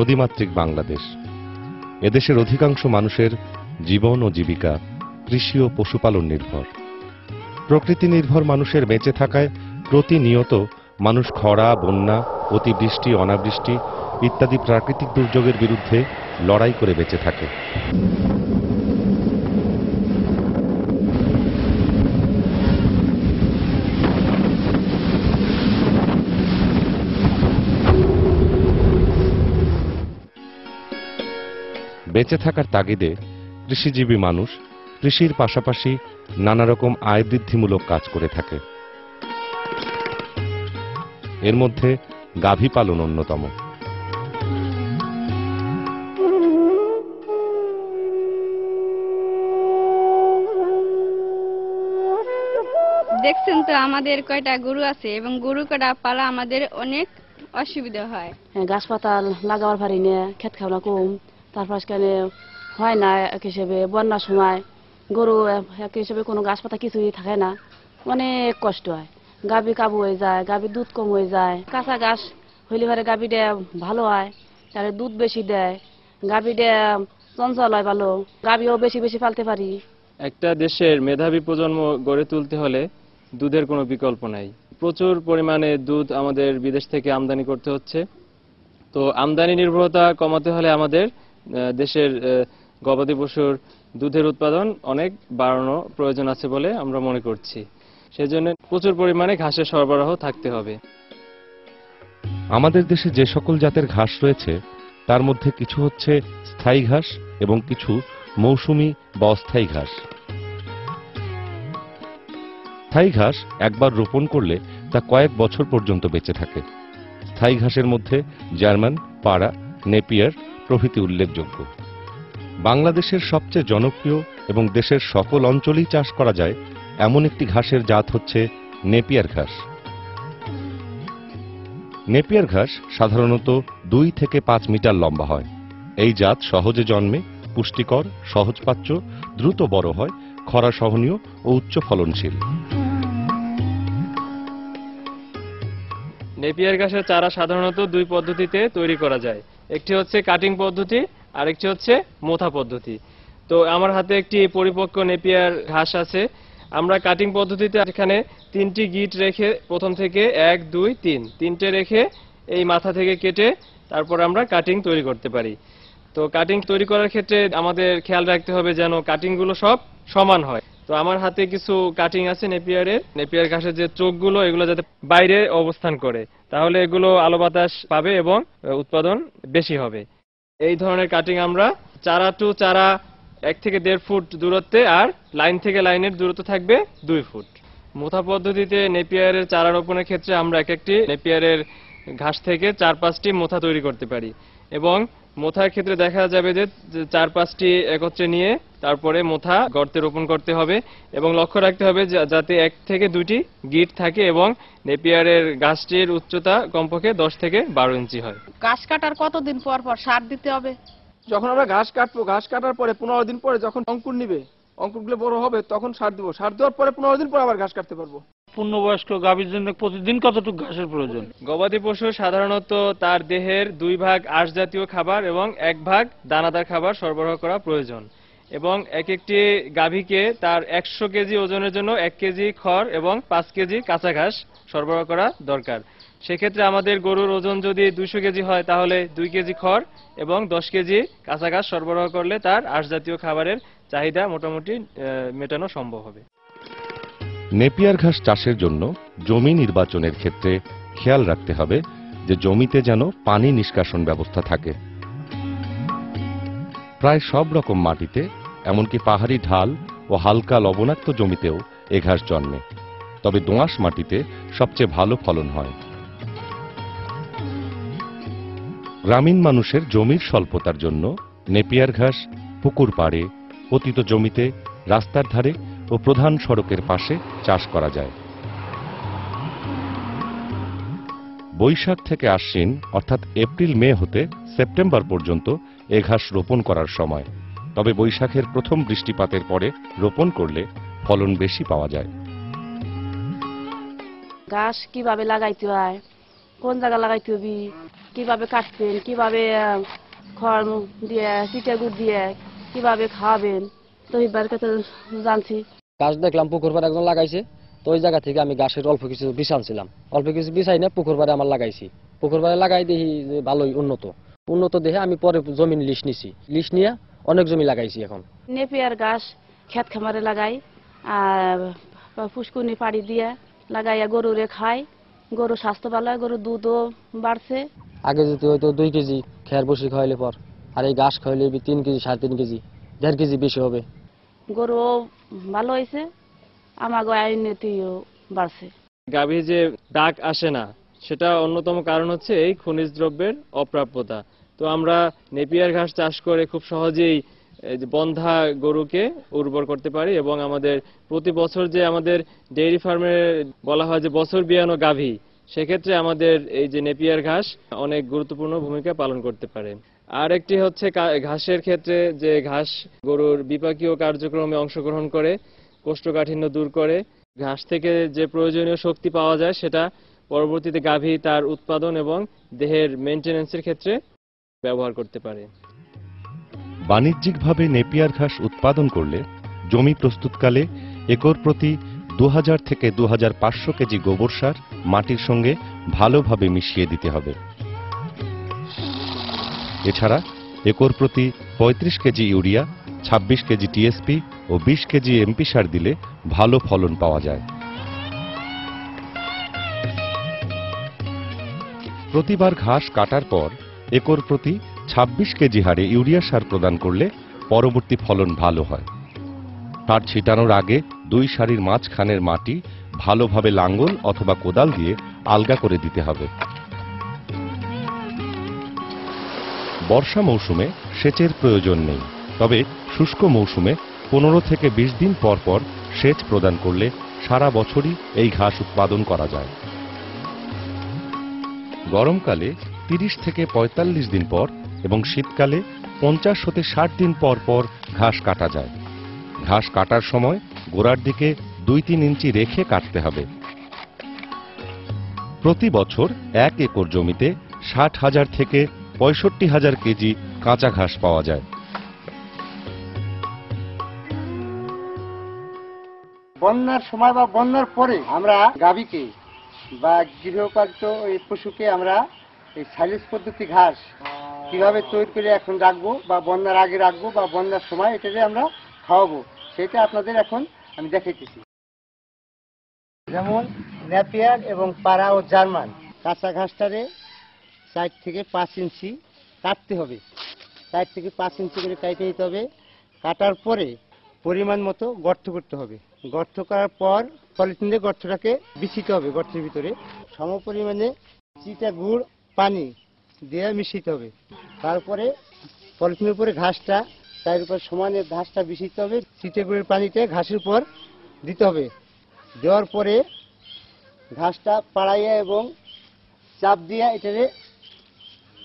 নদীমাতৃক বাংলাদেশ। এদেশের অধিকাংশ মানুষের জীবন ও জীবিকা কৃষি ও পশুপালন নির্ভর। প্রকৃতি নির্ভর মানুষের বেঁচে থাকায় প্রতিনিয়ত মানুষ খরা, বন্যা, অতিবৃষ্টি, অনাবৃষ্টি ইত্যাদি প্রাকৃতিক দুর্যোগের বিরুদ্ধে লড়াই করে বেঁচে থাকে। বেঁচে থাকার তাগিদে কৃষিজীবী মানুষ কৃষির পাশাপাশি নানা রকম আয় বৃদ্ধিমূলক কাজ করে থাকে। এর মধ্যে গাভী পালন অন্যতম। দেখছেন তো আমাদের কয়টা গরু আছে এবং গরু কটা পালা আমাদের অনেক অসুবিধা হয়। হ্যাঁ, গাছ পাতাল লাগাবার পারি না খেত খাওয়া কম। তারপর সেখানে হয় না এক হিসেবে। বন্যার সময় গরু এক হিসেবে কোনো গাছ পাতা কিছুই থাকে না। অনেক কষ্ট হয়। গাভী কাবু হয়ে যায় গাভীর দুধ কম হয়ে যায়। কাঁচা ঘাস হইলে পরে গাভীটা ভালো হয় তাহলে দুধ বেশি দেয়। গাভীটা চঞ্চল হয় ভালো। গাভীও বেশি বেশি পালতে পারি। একটা দেশের মেধাবী প্রজন্ম গড়ে তুলতে হলে দুধের কোনো বিকল্প নাই। প্রচুর পরিমাণে দুধ আমাদের বিদেশ থেকে আমদানি করতে হচ্ছে। তো আমদানি নির্ভরতা কমাতে হলে আমাদের দেশের গবাদি পশুর দুধের উৎপাদন অনেক বাড়ানো প্রয়োজন আছে বলে আমরা মনে করছি। সেজন্য প্রচুর পরিমাণে ঘাসের সরবরাহ থাকতে হবে। আমাদের দেশে যে সকল জাতের ঘাস রয়েছে, তার মধ্যে কিছু হচ্ছে স্থায়ী ঘাস এবং কিছু মৌসুমি বা অস্থায়ী ঘাস। স্থায়ী ঘাস একবার রোপণ করলে তা কয়েক বছর পর্যন্ত বেঁচে থাকে। স্থায়ী ঘাসের মধ্যে জার্মান, পাড়া, নেপিয়ার প্রভৃতি উল্লেখযোগ্য। বাংলাদেশের সবচেয়ে জনপ্রিয় এবং দেশের সকল অঞ্চলেই চাষ করা যায় এমন একটি ঘাসের জাত হচ্ছে নেপিয়ার ঘাস। নেপিয়ার ঘাস সাধারণত দুই থেকে পাঁচ মিটার লম্বা হয়। এই জাত সহজে জন্মে, পুষ্টিকর, সহজপাচ্য, দ্রুত বড় হয়, খরা সহনীয় ও উচ্চ ফলনশীল। নেপিয়ার ঘাসের চারা সাধারণত দুই পদ্ধতিতে তৈরি করা যায়। একটি হচ্ছে কাটিং পদ্ধতি আর একটি হচ্ছে মোথা পদ্ধতি। তো আমার হাতে একটি পরিপক্ক নেপিয়ার ঘাস আছে। আমরা কাটিং পদ্ধতিতে এখানে তিনটি গিট রেখে প্রথম থেকে এক, দুই, তিন, তিনটে রেখে এই মাথা থেকে কেটে তারপর আমরা কাটিং তৈরি করতে পারি। তো কাটিং তৈরি করার ক্ষেত্রে আমাদের খেয়াল রাখতে হবে যেন কাটিংগুলো সব সমান হয়। তো আমার হাতে কিছু কাটিং আছে নেপিয়ারের। নেপিয়ার ঘাসের যে চোখগুলো, এগুলো যাতে বাইরে অবস্থান করে, তাহলে এগুলো আলো বাতাস পাবে এবং উৎপাদন বেশি হবে। এই ধরনের কাটিং আমরা চারা টু চারা এক থেকে দেড় ফুট দূরত্বে আর লাইন থেকে লাইনের দূরত্ব থাকবে দুই ফুট। মোথা পদ্ধতিতে নেপিয়ারের চারা রোপণের ক্ষেত্রে আমরা এক একটি নেপিয়ারের ঘাস থেকে চার পাঁচটি মোথা তৈরি করতে পারি এবং মোথার ক্ষেত্রে দেখা যাবে যে চার পাঁচটি একত্রে নিয়ে তারপরে মোথা গর্তে রোপণ করতে হবে এবং লক্ষ্য রাখতে হবে যাতে এক থেকে দুটি গিট থাকে এবং নেপিয়ারের গাছটির উচ্চতা কমপক্ষে দশ থেকে বারো ইঞ্চি হয়। গাছ কাটার কতদিন পর পর সার দিতে হবে? যখন আমরা ঘাস কাটবো ঘাস কাটার পরে পনেরো দিন পরে যখন অঙ্কুর নিবে অঙ্কুরগুলো বড় হবে তখন সার দিব। সার দেওয়ার পরে পনেরো দিন পরে আবার ঘাস কাটতে পারব। পূর্ণবয়স্ক গাভীর জন্য প্রতিদিন কতটুকু ঘাসের প্রয়োজন? গবাদি পশু সাধারণত তার দেহের দুই ভাগ আঁশ জাতীয় খাবার এবং এক ভাগ দানাদার খাবার সরবরাহ করা প্রয়োজন। এবং এক একটি গাভীকে তার একশো কেজি ওজনের জন্য এক কেজি খড় এবং পাঁচ কেজি কাঁচা ঘাস সরবরাহ করা দরকার। সেক্ষেত্রে আমাদের গরুর ওজন যদি দুইশো কেজি হয়, তাহলে দুই কেজি খড় এবং দশ কেজি কাঁচা ঘাস সরবরাহ করলে তার আঁশ জাতীয় খাবারের চাহিদা মোটামুটি মেটানো সম্ভব হবে। নেপিয়ার ঘাস চাষের জন্য জমি নির্বাচনের ক্ষেত্রে খেয়াল রাখতে হবে যে জমিতে যেন পানি নিষ্কাশন ব্যবস্থা থাকে। প্রায় সব রকম মাটিতে, এমনকি পাহাড়ি ঢাল ও হালকা লবণাক্ত জমিতেও এ ঘাস জন্মে। তবে দোঁয়াশ মাটিতে সবচেয়ে ভালো ফলন হয়। গ্রামীণ মানুষের জমির স্বল্পতার জন্য নেপিয়ার ঘাস পুকুর পাড়ে পতিত জমিতে রাস্তার ধারে ও প্রধান সড়কের পাশে চাষ করা যায়। বৈশাখ থেকে আশ্বিন, অর্থাৎ এপ্রিল, মে হতে সেপ্টেম্বর পর্যন্ত এ ঘাস রোপণ করার সময়। তবে বৈশাখের প্রথম বৃষ্টিপাতের পরে রোপণ করলে ফলন বেশি পাওয়া যায়। ঘাস কীভাবে লাগাইতে হয়? কোন জায়গা লাগাইতে হবে? কীভাবে কাটবেন? কীভাবে খড় দিয়ে চিটে গুড় দিয়ে কীভাবে খাওয়াবেন? তো এইবার কাছে জানছি। গাছ দেখলাম পুকুর পাড়ে একজন লাগাইছে। তো ওই জায়গা থেকে আমি গাছের অল্প কিছু বিষ আনছিলাম। অল্প কিছু বিছাই না পুকুর পাড়ে আমার লাগাইছি। পুকুর পাড়ে লাগাই দেখি ভালোই উন্নত। উন্নত দেখে আমি পরে জমিন লিস নিছি। লিস নিয়ে অনেক জমি লাগাইছি এখন। নেপিয়ার গাছ ক্ষেত খামারে লাগাই আর পুষ্কুনি পাড়ি দিয়ে লাগাইয়া গরুরে খাই। গরু স্বাস্থ্য ভালো হয় গরুর দুধও বাড়ছে। আগে যদি হয়তো দুই কেজি খেয়ার বসি খাওয়াইলে পর আর এই ঘাস খাওয়াইলে তিন কেজি সাড়ে তিন কেজি দেড় কেজি বেশি হবে। ভালো হয়েছে আমার বাড়ছে। গাভী যে ডাক আসে না, সেটা অন্যতম কারণ হচ্ছে এই খনিজ দ্রব্যের অপ্রাপ্যতা। তো আমরা নেপিয়ার ঘাস চাষ করে খুব সহজেই বন্ধা গরুকে উর্বর করতে পারি এবং আমাদের প্রতি বছর যে আমাদের ডেইরি ফার্মে বলা হয় যে বছর বিয়ানো গাভী, সেক্ষেত্রে আমাদের এই যে নেপিয়ার ঘাস অনেক গুরুত্বপূর্ণ ভূমিকা পালন করতে পারে। আর একটি হচ্ছে ঘাসের ক্ষেত্রে যে ঘাস গরুর বিপাকীয় কার্যক্রমে অংশগ্রহণ করে, কোষ্ঠকাঠিন্য দূর করে, ঘাস থেকে যে প্রয়োজনীয় শক্তি পাওয়া যায় সেটা পরবর্তীতে গাভী তার উৎপাদন এবং দেহের মেনটেন্যান্সের ক্ষেত্রে ব্যবহার করতে পারে। বাণিজ্যিকভাবে নেপিয়ার ঘাস উৎপাদন করলে জমি প্রস্তুতকালে একর প্রতি দু হাজার থেকে দু হাজার পাঁচশো কেজি গোবর সার মাটির সঙ্গে ভালোভাবে মিশিয়ে দিতে হবে। এছাড়া একর প্রতি ৩৫ কেজি ইউরিয়া ২৬ কেজি টিএসপি ও ২০ কেজি এমপি সার দিলে ভালো ফলন পাওয়া যায়। প্রতিবার ঘাস কাটার পর একর প্রতি ২৬ কেজি হারে ইউরিয়া সার প্রদান করলে পরবর্তী ফলন ভালো হয়। সার ছিটানোর আগে দুই সারির মাঝখানের মাটি ভালোভাবে লাঙ্গল অথবা কোদাল দিয়ে আলগা করে দিতে হবে। বর্ষা মৌসুমে সেচের প্রয়োজন নেই। তবে শুষ্ক মৌসুমে পনেরো থেকে বিশ দিন পর পর সেচ প্রদান করলে সারা বছরই এই ঘাস উৎপাদন করা যায়। গরমকালে তিরিশ থেকে পঁয়তাল্লিশ দিন পর এবং শীতকালে পঞ্চাশ হতে ষাট দিন পর পর ঘাস কাটা যায়। ঘাস কাটার সময় গোড়ার দিকে দুই তিন ইঞ্চি রেখে কাটতে হবে। প্রতি বছর এক একর জমিতে ষাট হাজার থেকে পঁয়ষট্টি হাজার কেজি কাঁচা ঘাস পাওয়া যায়। বন্যার সময় বা বন্যার পরে আমরা গাভীকে বা গৃহপালিত এই পশুকে আমরা এই সাইলেজ পদ্ধতি ঘাস কীভাবে তৈরি করে এখন রাখব বা বন্যার আগে রাখব বা বন্যার সময় এটাকে আমরা খাওয়াবো, সেটা আপনাদের এখন আমি দেখাইতেছি। যেমন ন্যাপিয়ার এবং পাড়া ও জার্মান, কাঁচা ঘাসটারে চার থেকে পাঁচ ইঞ্চি কাটতে হবে। চার থেকে পাঁচ ইঞ্চি করে কাটে নিতে হবে। কাটার পরে পরিমাণ মতো গর্ত করতে হবে। গর্ত করার পর পলিথিন দিয়ে গর্তটাকে বিছিতে হবে গর্তের ভিতরে। সম পরিমাণে চিটা গুড়, পানি দিয়ে মিশিতে হবে। তারপরে পলিথিনের উপরে ঘাসটা, তার উপর সমানে ঘাসটা বিছিতে হবে। চিটে গুড়ের পানিতে ঘাসের উপর দিতে হবে। দেওয়ার পরে ঘাসটা পাড়াইয়া এবং চাপ দিয়ে এটারে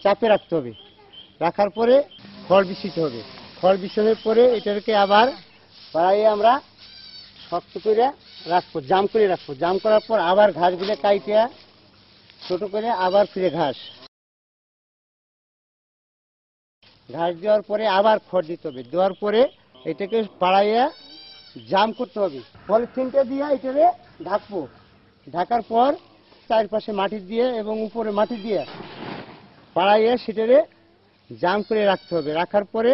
চাপে রাখতে হবে। রাখার পরে খড় বিছিতে হবে। খড় বিছানোর পরে এটাকে আবার পাড়াইয়ে আমরা শক্ত করে রাখব, জাম করে রাখব। জাম করার পর আবার ঘাসগুলো কাইটিয়া ছোট করে আবার ফিরে ঘাস। ঘাস দেওয়ার পরে আবার খড় দিতে হবে। দেওয়ার পরে এটাকে পাড়াইয়া জাম করতে হবে। পলিথিনটা দিয়ে এটাকে ঢাকবো। ঢাকার পর চারপাশে মাটি দিয়ে এবং উপরে মাটি দিয়ে পাড়াইয়া সেটারে জাম করে রাখতে হবে। রাখার পরে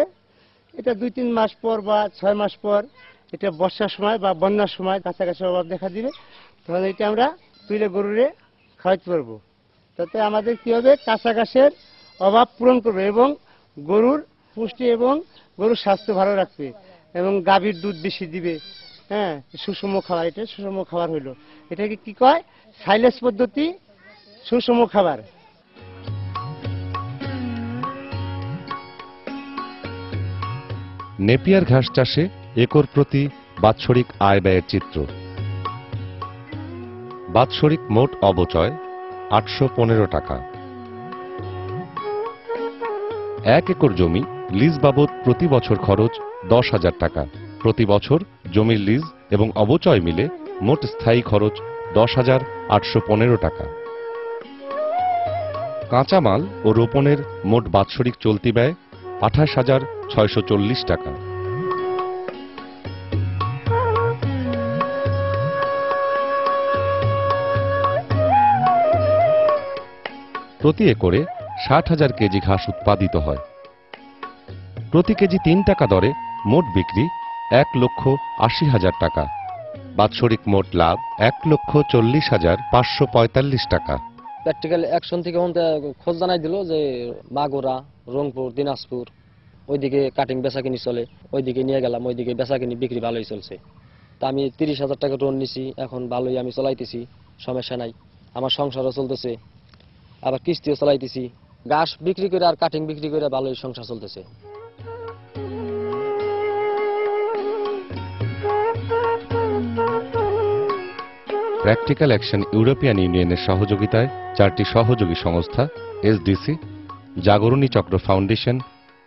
এটা দুই, তিন মাস পর বা ছয় মাস পর এটা বর্ষার সময় বা বন্যার সময় কাছাকাছি অভাব দেখা দিবে তখন এটা আমরা তুলে গরুরে খাওয়াতে পারব। তাতে আমাদের কি হবে? কাঁচা ঘাসের অভাব পূরণ করবে এবং গরুর পুষ্টি এবং গরুর স্বাস্থ্য ভালো রাখবে এবং গাভীর দুধ বেশি দিবে। হ্যাঁ সুষম খাবার, এটা সুষম খাবার হইল। এটাকে কি কয়? সাইলেস পদ্ধতি সুষম খাবার। নেপিয়ার ঘাস চাষে একর প্রতি বাৎসরিক আয় ব্যয়ের চিত্র। বাৎসরিক মোট অবচয় আটশো পনেরো টাকা। এক একর জমি লিজ বাবদ প্রতি বছর খরচ দশ হাজার টাকা। প্রতি বছর জমির লিজ এবং অবচয় মিলে মোট স্থায়ী খরচ দশ হাজার আটশো পনেরো টাকা। কাঁচামাল ও রোপণের মোট বাৎসরিক চলতি ব্যয় আঠাশ হাজার ছয়শো চল্লিশ টাকা। প্রতি একরে ষাট হাজার কেজি ঘাস উৎপাদিত হয়। প্রতি কেজি তিন টাকা দরে মোট বিক্রি এক লক্ষ আশি হাজার টাকা। বাৎসরিক মোট লাভ এক লক্ষ চল্লিশ হাজার পাঁচশো পঁয়তাল্লিশ টাকা। প্র্যাকটিক্যাল অ্যাকশন থেকে ওনতে খোঁজ জানাই দিল যে মাগুরা, রংপুর, দিনাজপুর, ওইদিকে কাটিং বেচাকিনি চলে, ওইদিকে নিয়ে গেলাম, ওইদিকে বেচাকিনি বিক্রি ভালোই চলছে। তা আমি তিরিশ হাজার টাকা লোন নিছি, এখন ভালোই আমি চলাইতেছি, সমস্যা নাই। আমার সংসারও চলতেছে, আবার কিস্তিও চলাইতেছি। ঘাস বিক্রি করে আর কাটিং বিক্রি করে ভালোই সংসার চলতেছে। প্র্যাকটিক্যাল অ্যাকশন ইউরোপিয়ান ইউনিয়নের সহযোগিতায় চারটি সহযোগী সংস্থা, SDC, Jagorani Chakra foundation,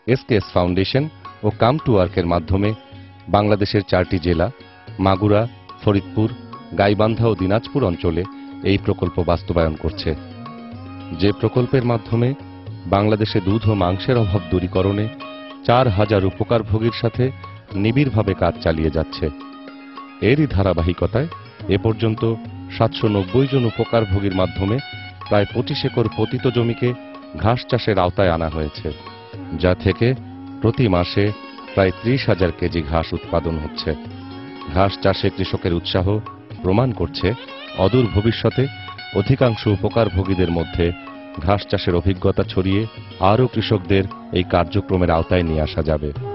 SKS foundation O come to ওয়ার্কের মাধ্যমে বাংলাদেশের চারটি জেলা, মাগুরা, ফরিদপুর, গাইবান্ধা ও দিনাজপুর অঞ্চলে এই প্রকল্প বাস্তবায়ন করছে। যে প্রকল্পের মাধ্যমে বাংলাদেশে দুধ ও মাংসের অভাব দূরীকরণে চার হাজার উপকারভোগীর সাথে নিবিড়ভাবে কাজ চালিয়ে যাচ্ছে। এরই ধারাবাহিকতায় এ পর্যন্ত সাতশো নব্বই জন উপকারভোগীর মাধ্যমে প্রায় পঁচিশ একর পতিত জমিকে ঘাস চাষের আওতায় আনা হয়েছে, যা থেকে প্রতি মাসে প্রায় ত্রিশ হাজার কেজি ঘাস উৎপাদন হচ্ছে। ঘাস চাষে কৃষকের উৎসাহ প্রমাণ করছে অদূর ভবিষ্যতে অধিকাংশ উপকারভোগীদের মধ্যে ঘাস চাষের অভিজ্ঞতা ছড়িয়ে আরও কৃষকদের এই কার্যক্রমের আওতায় নিয়ে আসা যাবে।